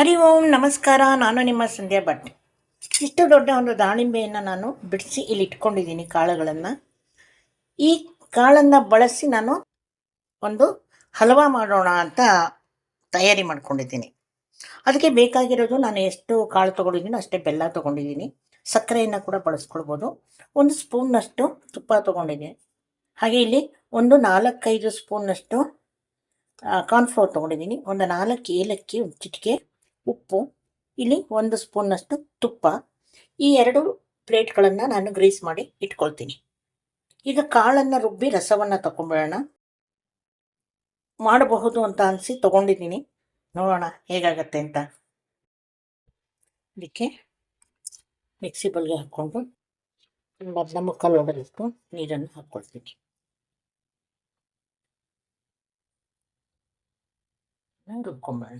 ಹರಿ ಓಂ, ನಮಸ್ಕಾರ. ನಾನು ನಿಮ್ಮ ಸಂಧ್ಯಾ ಭಟ್. ಇಷ್ಟು ದೊಡ್ಡ ಒಂದು ದಾಳಿಂಬೆಯನ್ನು ನಾನು ಬಿಡಿಸಿ ಇಲ್ಲಿ ಇಟ್ಕೊಂಡಿದ್ದೀನಿ ಕಾಳುಗಳನ್ನು. ಈ ಕಾಳನ್ನು ಬಳಸಿ ನಾನು ಒಂದು ಹಲವಾ ಮಾಡೋಣ ಅಂತ ತಯಾರಿ ಮಾಡ್ಕೊಂಡಿದ್ದೀನಿ. ಅದಕ್ಕೆ ಬೇಕಾಗಿರೋದು ನಾನು ಎಷ್ಟು ಕಾಳು ತೊಗೊಂಡಿದ್ದೀನಿ, ಅಷ್ಟೇ ಬೆಲ್ಲ ತೊಗೊಂಡಿದ್ದೀನಿ. ಸಕ್ಕರೆಯನ್ನು ಕೂಡ ಬಳಸ್ಕೊಳ್ಬೋದು. ಒಂದು ಸ್ಪೂನ್ನಷ್ಟು ತುಪ್ಪ ತೊಗೊಂಡಿದ್ದೀನಿ. ಹಾಗೆ ಇಲ್ಲಿ ಒಂದು ನಾಲ್ಕೈದು ಸ್ಪೂನ್ನಷ್ಟು ಕಾರ್ನ್ಫ್ಲೋರ್ ತೊಗೊಂಡಿದ್ದೀನಿ. ಒಂದು ನಾಲ್ಕು ಏಲಕ್ಕಿ, ಒಂದು ಚಿಟಿಕೆ ಉಪ್ಪು, ಇಲ್ಲಿ ಒಂದು ಸ್ಪೂನ್ನಷ್ಟು ತುಪ್ಪ. ಈ ಎರಡು ಪ್ಲೇಟ್ಗಳನ್ನು ನಾನು ಗ್ರೀಸ್ ಮಾಡಿ ಇಟ್ಕೊಳ್ತೀನಿ. ಈಗ ಕಾಳನ್ನು ರುಬ್ಬಿ ರಸವನ್ನು ತಗೊಂಡ್ಬಿಡೋಣ ಮಾಡಬಹುದು ಅಂತ ಅನಿಸಿ ತಗೊಂಡಿದ್ದೀನಿ. ನೋಡೋಣ ಹೇಗಾಗತ್ತೆ ಅಂತ. ಇದಕ್ಕೆ ಮಿಕ್ಸಿ ಬಲ್ಗೆ ಹಾಕ್ಕೊಂಡು ಒಂದು ಅರ್ಧ ಮುಕ್ಕಾಲು ಹೊಡೆದಷ್ಟು ನೀರನ್ನು ಹಾಕ್ಕೊಳ್ತೀನಿ. ರುಬ್ಕೊಂಬೇಡ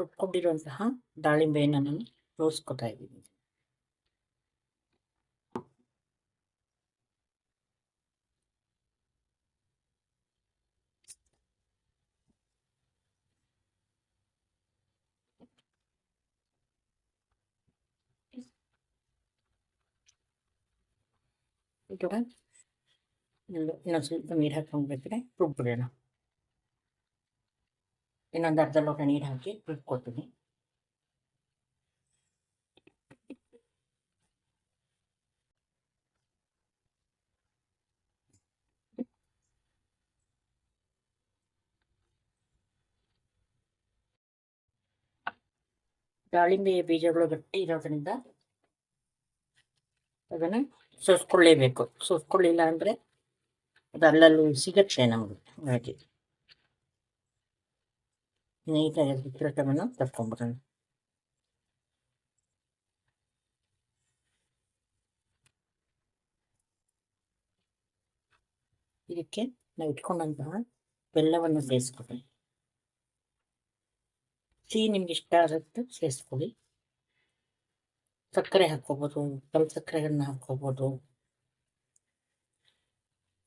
ರುಬ್ಕೊಂಡಿರುವಂತಹ ದಾಳಿಂಬೆಯನ್ನು ನಾನು ರೋಸ್ಕೊತಾ ಇದ್ದೀನಿ ಇವಾಗ ಇನ್ನೊಂದು ಸ್ವಲ್ಪ ನೀರು ಹಾಕೊಂಡ್ಬೇಕ್ರೆ ರುಬ್ಬಿಡೋಣ ಇನ್ನೊಂದು ಅರ್ಧ ಲೋಟ ನೀರು ಹಾಕಿ ರುಬ್ಕೊಳ್ತೀನಿ ದಾಳಿಂಬೆಯ ಬೀಜಗಳು ಗಟ್ಟಿ ಇರೋದ್ರಿಂದ ಅದನ್ನು ಸೋಸ್ಕೊಳ್ಳೇಬೇಕು. ಸೋಸ್ಕೊಳ್ಳಿಲ್ಲ ಅಂದರೆ ಅದು ಅಲ್ಲಲ್ಲೂ ಸಿಗತ್ತೆ ನಮಗೆ ಹಾಗೆ. ನೀಟಾಗಿ ಚಿತ್ರಟವನ್ನು ತರ್ಕೊಂಬಿಡೋಣ ಇದಕ್ಕೆ ನಾವು ಇಟ್ಕೊಂಡಂತಹ ಬೆಲ್ಲವನ್ನು ಸೇರಿಸ್ಕೊಳ್ಳಿ ಸಿಹಿ ನಿಮ್ಗೆ ಇಷ್ಟ ಆಗುತ್ತೆ ಸೇರಿಸ್ಕೊಳ್ಳಿ ಸಕ್ಕರೆ ಹಾಕ್ಕೋಬೋದು ಕಲ್ ಸಕ್ಕರೆಗಳನ್ನ ಹಾಕ್ಕೋಬೋದು.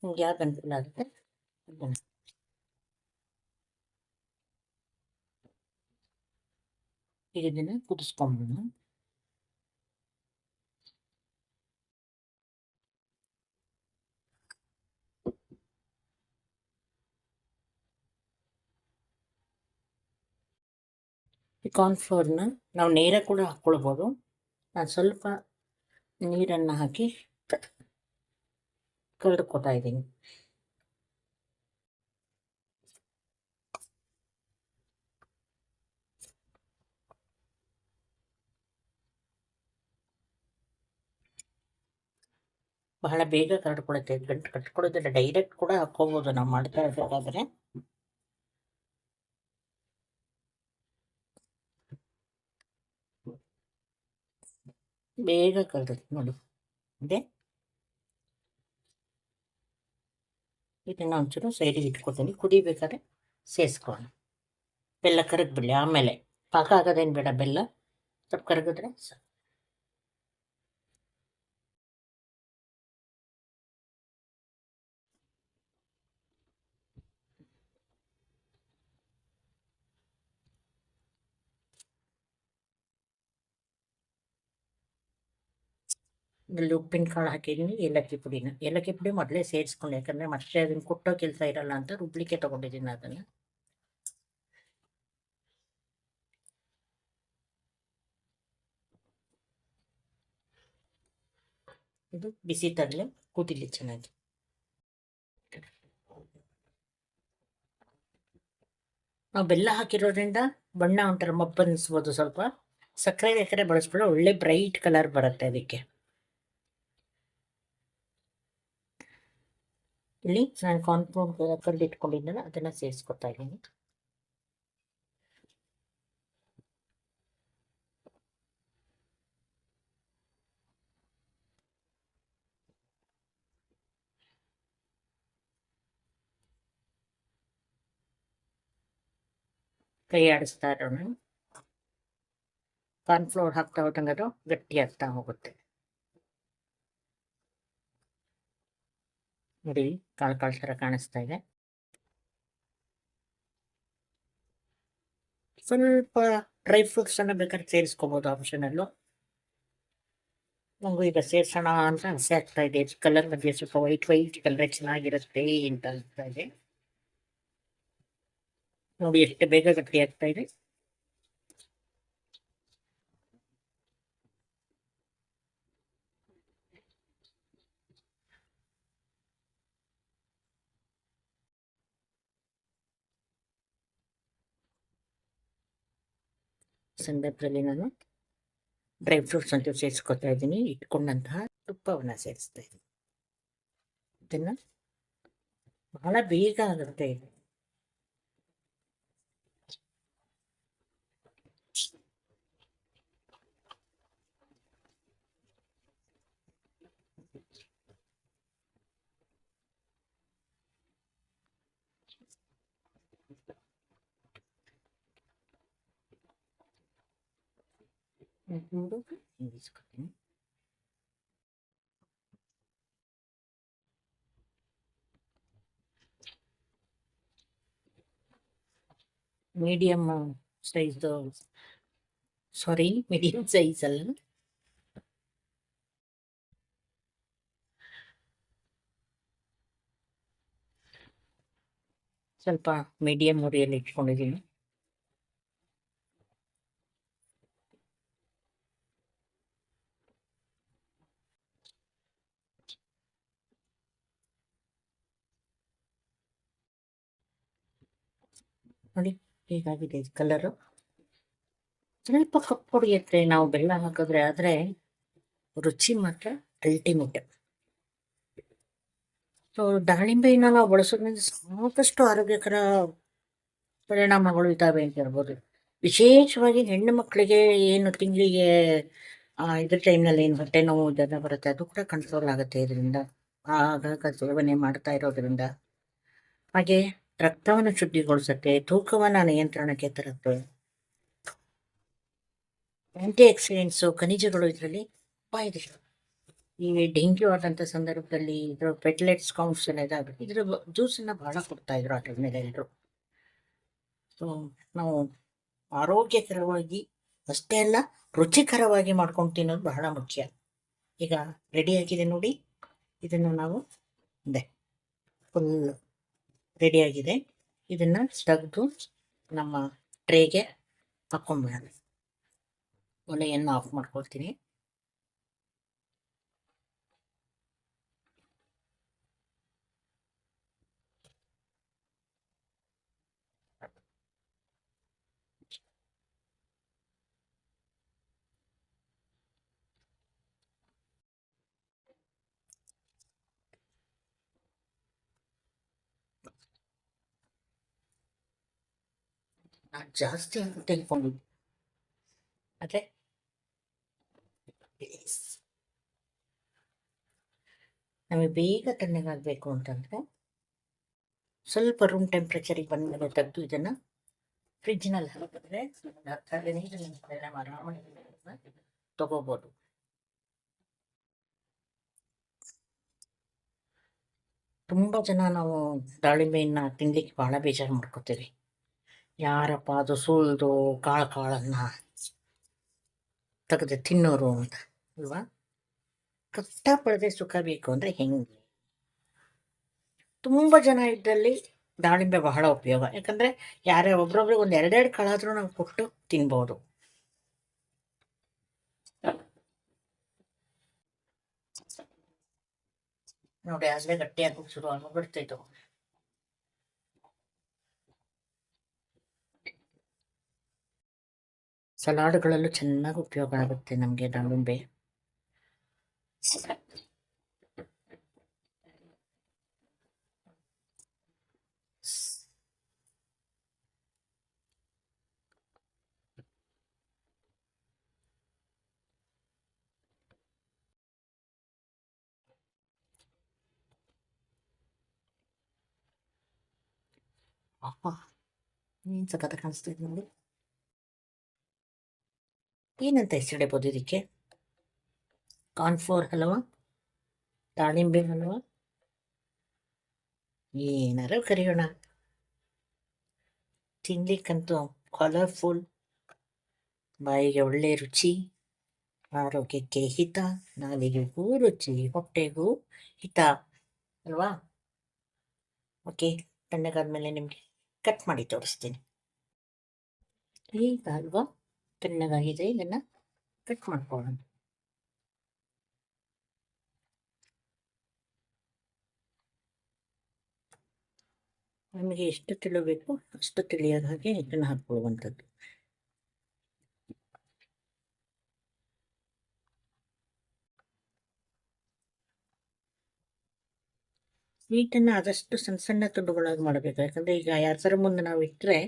ನಿಮ್ಗೆ ಯಾವ್ದು ಅನುಕೂಲ ಆಗುತ್ತೆ. ಅದನ್ನು ಇದನ್ನು ಕುದಿಸ್ಕೊಂಬಿಡೋಣ ಈ ಕಾರ್ನ್ಫ್ಲೋರ್ನ ನಾವು ನೇರ ಕೂಡ ಹಾಕ್ಕೊಳ್ಬೋದು ನಾನು ಸ್ವಲ್ಪ ನೀರನ್ನು ಹಾಕಿ ಕಳೆದುಕೊತಾ ಇದ್ದೀನಿ ಬಹಳ ಬೇಗ ಕರಡ್ಕೊಳುತ್ತೆ ಗಂಟು ಕಟ್ಕೊಳ್ಳೋದಿಲ್ಲ ಡೈರೆಕ್ಟ್ ಕೂಡ ಹಾಕೋಬಹುದು ನಾವು ಮಾಡ್ತಾ ಇರಬೇಕಾದ್ರೆ ಬೇಗ ಕರಡುತ್ತೆ ನೋಡಿ. ಅದೇ ಇದನ್ನ ಒಂಚೂರು ಸೈಡಿಗೆ ಇಟ್ಕೊತೀನಿ. ಕುದಿಬೇಕಾದ್ರೆ ಸೇರಿಸ್ಕೊಳ್ಳೋಣ. ಬೆಲ್ಲ ಕರಗ್ಬಿಡಿ ಆಮೇಲೆ. ಪಾಕ ಆಗೋದೇನು ಬೇಡ, ಬೆಲ್ಲ. ಸ್ವಲ್ಪ ಕರಗಿದ್ರೆ ಸಾಕು. ಇಲ್ಲಿ ಕಾಳು ಹಾಕಿದ್ದೀನಿ ಏಲಕ್ಕಿ ಪುಡಿನ. ಏಲಕ್ಕಿ ಪುಡಿ ಮೊದಲೇ ಸೇರಿಸ್ಕೊಂಡು, ಯಾಕಂದರೆ ಮತ್ತೆ ಅದನ್ನು ಕುಟ್ಟೋ ಕೆಲಸ ಇರಲ್ಲ ಅಂತ ರುಬ್ಲಿಕ್ಕೆ ತೊಗೊಂಡಿದ್ದೀನಿ ಅದನ್ನು. ಇದು ಬಿಸಿ ತರಲೆ ಕೂತಿಲಿ ಚೆನ್ನಾಗಿ. ನಾವು ಬೆಲ್ಲ ಹಾಕಿರೋದ್ರಿಂದ ಬಣ್ಣ ಒಂಥರ ಮಬ್ಬನಿಸ್ಬೋದು ಸ್ವಲ್ಪ. ಸಕ್ಕರೆ ಬೇಕಾದ್ರೆ ಬಳಸ್ಬಿಟ್ಟು ಒಳ್ಳೆ ಬ್ರೈಟ್ ಕಲರ್ ಬರುತ್ತೆ ಅದಕ್ಕೆ. ಇಲ್ಲಿ ನಾನು ಕಾರ್ನ್ಫ್ಲೋರ್ ಕಲ್ಲು ಇಟ್ಕೊಂಡಿದ್ದೆನಲ್ಲ ಅದನ್ನು ಸೇರಿಸ್ಕೊತಾ ಇದ್ದೀನಿ. ಕೈ ಆಡಿಸ್ತಾ ಇರೋಣ. ಕಾರ್ನ್ಫ್ಲೋರ್ ಹಾಕ್ತಾ ಹೋದಂಗೆ ಅದು ಗಟ್ಟಿ ಆಗ್ತಾ ಹೋಗುತ್ತೆ. ನೋಡಿ ಕಾಳು ಕಾಲು ಥರ ಕಾಣಿಸ್ತಾ ಇದೆ. ಸ್ವಲ್ಪ ಡ್ರೈ ಫ್ರೂಟ್ಸ್ ಅನ್ನು ಬೇಕಾದ್ರೆ ಸೇರಿಸ್ಕೋಬಹುದು ಆಪ್ಷನ್ ಅಲ್ಲೂ. ನಮಗೂ ಈಗ ಸೇರ್ಸೋಣ ಅಂತ ಆಸೆ ಆಗ್ತಾ ಇದೆ. ಕಲರ್ ಬಗ್ಗೆ ಸ್ವಲ್ಪ ವೈಟ್ ವೈಟ್ ಕಲರ್ ಚೆನ್ನಾಗಿರುತ್ತೆ ಅಂತ ಅನಿಸ್ತಾ ಇದೆ. ನೋಡಿ, ಎಷ್ಟು ಬೇಗ ಗಟ್ಟಿ ಆಗ್ತಾ ಇದೆ. ಸಂದರ್ಭದಲ್ಲಿ ನಾನು ಡ್ರೈ ಫ್ರೂಟ್ಸ್ ಅಂತ ಸೇರಿಸ್ಕೊತಾ ಇದ್ದೀನಿ, ಇಟ್ಕೊಂಡಂತಹ ತುಪ್ಪವನ್ನು ಸೇರಿಸ್ತಾ ಇದ್ದೀನಿ. ಇದನ್ನು ಬಹಳ ಬೇಗ ಆಗುತ್ತೆ ಇದು. ಮೂರು ಹಿಂಗಿಸ್ಕೊತೀನಿ ಮೀಡಿಯಮ್ ಸೈಜ್ದು ಸಾರಿ ಮೀಡಿಯಮ್ ಸೈಜ್ ಅಲ್ಲ ಸ್ವಲ್ಪ ಮೀಡಿಯಮ್ ಉರಿಯಲ್ಲಿ ಇಟ್ಕೊಂಡಿದ್ದೀನಿ ನೋಡಿ, ಹೇಗಾಗಿದೆ ಕಲರು ಸ್ವಲ್ಪ ಕಪ್ಪು ಹೊಡೆಯುತ್ತೆ ನಾವು ಬೆಲ್ಲ ಹಾಕಿದ್ರೆ ಆದರೆ ರುಚಿ ಮಾತ್ರ ಅಲ್ಟಿಮೇಟ್ ಸೊ ದಾಳಿಂಬೆಯನ್ನು ನಾವು ಬಳಸೋದ್ರಿಂದ ಸಾಕಷ್ಟು ಆರೋಗ್ಯಕರ ಪರಿಣಾಮಗಳು ಇದ್ದಾವೆ ಅಂತ ಹೇಳ್ಬೋದು. ವಿಶೇಷವಾಗಿ ಹೆಣ್ಣು ಮಕ್ಕಳಿಗೆ ಏನು ತಿಂಗಳಿಗೆ ಇದ್ರ ಟೈಮ್ನಲ್ಲಿ ಏನು ಹೊಟ್ಟೆ ನೋವು ಇದೆಲ್ಲ ಬರುತ್ತೆ, ಅದು ಕೂಡ ಕಂಟ್ರೋಲ್ ಆಗುತ್ತೆ ಇದರಿಂದ. ಆಗಾಗ ಸೇವನೆ ಮಾಡ್ತಾ ಇರೋದ್ರಿಂದ. ಹಾಗೆ ರಕ್ತವನ್ನು ಶುದ್ಧಿಗೊಳಿಸುತ್ತೆ, ತೂಕವನ್ನು ನಿಯಂತ್ರಣಕ್ಕೆ ತರುತ್ತೆ. ಆಂಟಿ ಆಕ್ಸಿಡೆಂಟ್ಸು ಖನಿಜಗಳು ಇದರಲ್ಲಿ ಇದೆ ಈ ಡೆಂಗ್ಯೂ ಆದಂಥ ಸಂದರ್ಭದಲ್ಲಿ ಇದ್ರ ಪೆಟ್ಲೆಟ್ಸ್ ಕೌಂಟ್ಸ್ ಎಲ್ಲ ಇದಾಗುತ್ತೆ. ಇದ್ರ ಜ್ಯೂಸನ್ನು ಬಹಳ ಕೊಡ್ತಾ ಇದ್ರು ಆ ಮೇಲೆ ಎಲ್ಲರೂ ಸೊ ನಾವು ಆರೋಗ್ಯಕರವಾಗಿ ಅಷ್ಟೇ ಅಲ್ಲ, ರುಚಿಕರವಾಗಿ ಮಾಡ್ಕೊಂಡು ತಿನ್ನೋದು ಬಹಳ ಮುಖ್ಯ. ಈಗ ರೆಡಿ ಆಗಿದೆ ನೋಡಿ, ಇದನ್ನು ನಾವು ಇದೆ. ಫುಲ್ ರೆಡಿಯಾಗಿದೆ. ಇದನ್ನು ತೆಗೆದು ನಮ್ಮ ಟ್ರೇಗೆ ಹಾಕ್ಕೊಂಡ್ಬಿಡೋಣ ಒಲೆಯನ್ನು ಆಫ್ ಮಾಡ್ಕೊಳ್ತೀನಿ. ನಾನು ಜಾಸ್ತಿ ಅಂತ ತಿಳ್ಕೊಂಡಿದ್ದೆ ಅದೇ ನಮಗೆ ಬೇಗ ತಣ್ಣಗಾಗಬೇಕು ಅಂತಂದರೆ ಸ್ವಲ್ಪ ರೂಮ್ ಟೆಂಪ್ರೇಚರಿಗೆ ಬಂದಮೇಲೆ ತೆಗೆದು ಇದನ್ನು ಫ್ರಿಜ್ನಲ್ಲಿ ಹಾಕಿದ್ರೆ ತಗೋಬೋದು. ತುಂಬ ಜನ ನಾವು ದಾಳಿಂಬೆಯನ್ನು ತಿನ್ಲಿಕ್ಕೆ ಭಾಳ ಬೇಜಾರು ಮಾಡ್ಕೋತೀವಿ. ಯಾರಪ್ಪ ಅದು ಸುಳ್ದು ಕಾಳು ಕಾಳನ್ನು ತೆಗೆದು ತಿನ್ನೋರು ಅಂತ, ಅಲ್ವಾ? ಕಷ್ಟಪಡದೆ ಸುಖ ಬೇಕು ಅಂದರೆ ಹೆಂಗೆ? ತುಂಬ ಜನ ಇದ್ದಲ್ಲಿ ದಾಳಿಂಬೆ ಬಹಳ ಉಪಯೋಗ. ಯಾಕಂದರೆ ಯಾರೇ ಒಬ್ರೊಬ್ರಿಗೆ ಒಂದು ಎರಡೆರಡು ಕಾಳಾದರೂ ನಾವು ಕೊಟ್ಟು ತಿನ್ಬೋದು. ನೋಡಿ ಆಗಲೇ ಗಟ್ಟಿಯಾಗಿ ಶುರು ಆಗ್ಬಿಡ್ತೈತು ಸಲಾಡ್ಗಳಲ್ಲೂ ಚೆನ್ನಾಗಿ ಉಪಯೋಗ ಆಗುತ್ತೆ ನಮಗೆ ದಾಳಿಂಬೆ ಅಪ್ಪ ಏನು ಸಖತ್ ಕಾಣಿಸ್ತಿದೆ ನೋಡಿ. ಏನಂತ ಹೆಸರಿಡಬಹುದು ಇದಕ್ಕೆ ಕಾರ್ನ್ಫ್ಲೋರ್ ಹಲವ ದಾಳಿಂಬೆ ಹಲವ ಏನಾರು ಕರೆಯೋಣ. ತಿನ್ಲಿಕ್ಕಂತೂ ಕಲರ್ಫುಲ್ ಬಾಯಿಗೆ ಒಳ್ಳೆ ರುಚಿ, ಆರೋಗ್ಯಕ್ಕೆ ಹಿತ ನಾಲಿಗೆಗೂ ರುಚಿ ಹೊಟ್ಟೆಗೂ ಹಿತ ಅಲ್ವಾ? ಓಕೆ ತಣ್ಣಗಾದ್ಮೇಲೆ ನಿಮಗೆ ಕಟ್ ಮಾಡಿ ತೋರಿಸ್ತೀನಿ. ಈಗ ಅಲ್ವಾ? ತಣ್ಣಗಾಗಿದೆ ಇದನ್ನ ಕಟ್ ಮಾಡ್ಕೊಳ್ಳೋಣ. ನಮಗೆ ಎಷ್ಟು ತಿಳಿಬೇಕು ಅಷ್ಟು ತಿಳಿಯದ ಹಾಗೆ ಇದನ್ನು ಹಾಕ್ಕೊಳ್ಳುವಂಥದ್ದು. ಸ್ವೀಟನ್ನು ಆದಷ್ಟು ಸಣ್ಣ ಸಣ್ಣ ತುಂಡುಗಳಾಗಿ ಮಾಡಬೇಕು. ಯಾಕಂದರೆ ಈಗ ಯಾರ ಮುಂದೆ ನಾವು ಇಟ್ಟರೆ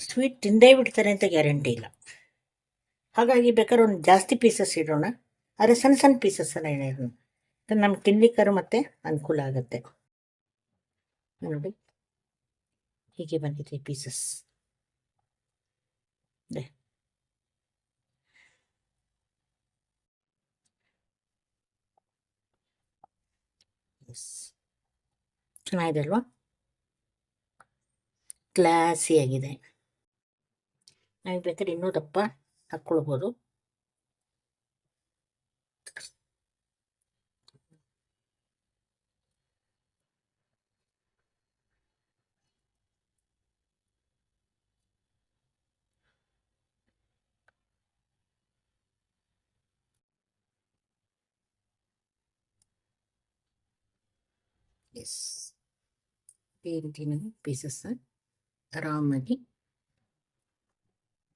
ಸ್ವೀಟ್ ತಿಂದೇ ಬಿಡ್ತಾರೆ ಅಂತ ಗ್ಯಾರಂಟಿ ಇಲ್ಲ. ಹಾಗಾಗಿ ಬೇಕಾದ್ರೆ ಒಂದು ಜಾಸ್ತಿ ಪೀಸಸ್ ಇಡೋಣ. ಆದರೆ ಸಣ್ಣ ಸಣ್ಣ ಪೀಸಸ್ ಎಲ್ಲ ಇಡೋಣ ನಮ್ಗೆ ತಿನ್ಲಿಕ್ಕಾರು ಮತ್ತೆ ಅನುಕೂಲ ಆಗುತ್ತೆ. ನೋಡಿ. ಹೀಗೆ ಬಂದಿದೆ ಪೀಸಸ್ ಚೆನ್ನಾಗಿದೆ ಅಲ್ವಾ? ಕ್ಲಾಸಿ ಆಗಿದೆ. ನಾವು ಬೇಕಾದ್ರೆ ಇನ್ನೂ ದಪ್ಪ ಹಾಕ್ಕೊಳ್ಬೋದು ಎಸ್ ಈ ರೀತಿ ನಾವು ಪೀಸಸ್ ಆರಾಮಾಗಿ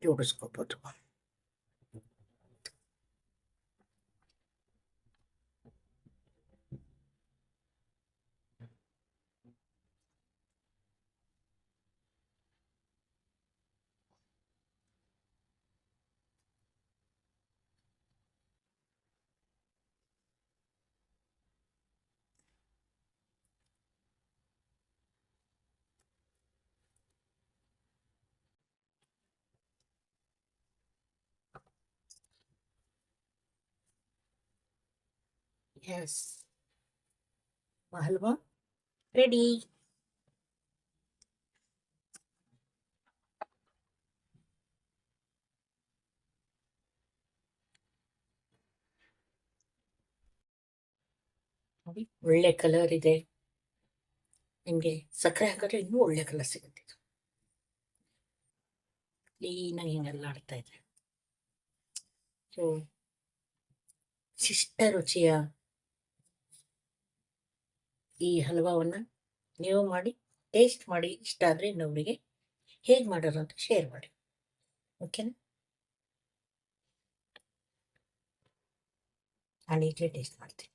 Your discovered one. Yes halwa ready ಒಳ್ಳೆ ಕಲರ್ ಇದೆ. ನಿಮಗೆ ಸಕ್ಕರೆ ಹಾಕಿದ್ರೆ ಇನ್ನೂ ಒಳ್ಳೆ ಕಲರ್ ಸಿಗುತ್ತೆ ಕ್ಲೀನಾಗಿ ಹಿಂಗೆಲ್ಲ ಆಡ್ತಾ ಇದೆ ಸೊ ಶಿಷ್ಟ ರುಚಿಯ ಈ ಹಲ್ವಾವನ್ನು ನೀವು ಮಾಡಿ ಟೇಸ್ಟ್ ಮಾಡಿ ಇಷ್ಟ ಆದರೆ ಇನ್ನೊಬ್ಬರಿಗೆ ಹೇಗೆ ಮಾಡೋರು ಅಂತ ಶೇರ್ ಮಾಡಿ. ಓಕೆನಾ ನಾನು ಈಗಲೇ ಟೇಸ್ಟ್ ಮಾಡ್ತೀನಿ.